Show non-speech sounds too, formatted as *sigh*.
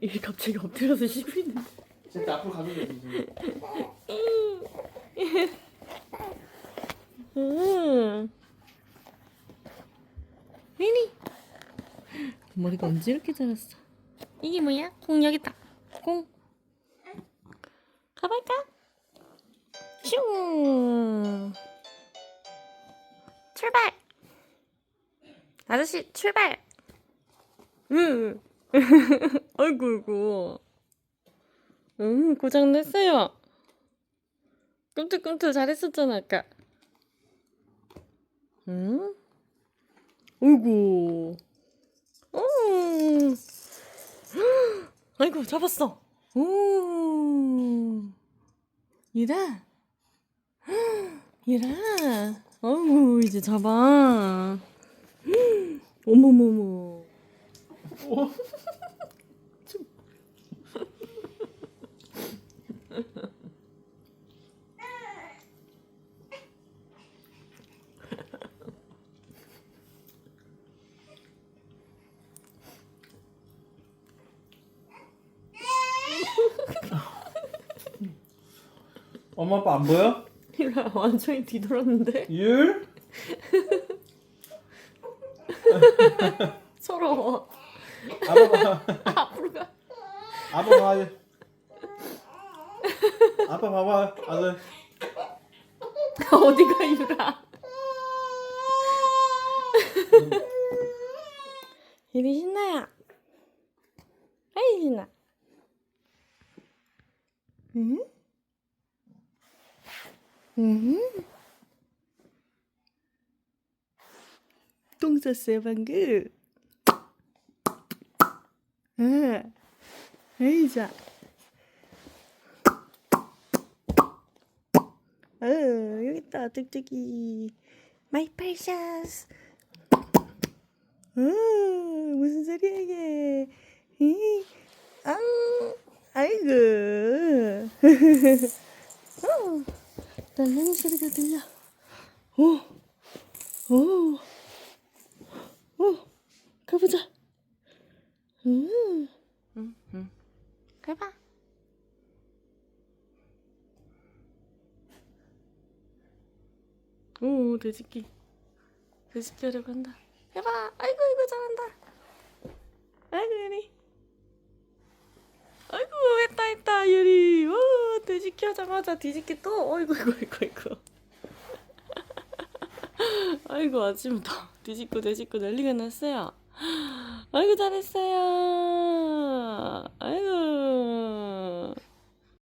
이게 갑자기 엎드려서 쉬고 있는데. 진짜 앞으로 가도 돼. 음. 미니. 머리가 언제 이렇게 자랐어? 이게 뭐야? 공략이다. 공. 가볼까? 슝. 출발. 아저씨 출발. 응. *laughs* 아이고 아이고. 음 고장 냈어요. 끔찍끔찍 잘했었잖아 아까. 응? 어이구. 오. 아이고 잡았어. 오. 얘라. 얘라. 어이구 이제 잡아. *gasps* 어머머머. *laughs* *laughs* 엄마 아빠 안 보여? 얘라 완전히 뒤돌았는데. 율? *laughs* 서러워. 아빠 봐 앞으로 가. 아빠 봐 아빠 봐봐 아들 어디가 유라? 이리 신나야. 아이 신나. 응? 응? 똥 쌌어요 방금. 응. 에이 자. 어, 여기 있다, 뚝뚝이. 마이 프레셔스. 어, 무슨 소리야, 이게. 아이고. *laughs* 어, 날랑이 소리가 들려. 오, 오, 오, 가보자. 음, 음, 음. 가봐. 오 돼지끼. 돼지끼 하려고 한다. 해봐. 아이고 아이고 잘한다. 아이고 아이고 했다 했다 유리 오 돼지끼 하자마자 뒤집기 또? 어이구 아이고 아이고 아이고 아이고 아침부터. 뒤집고 뒤집고 난리가 났어요. 아이고 잘했어요. 아이고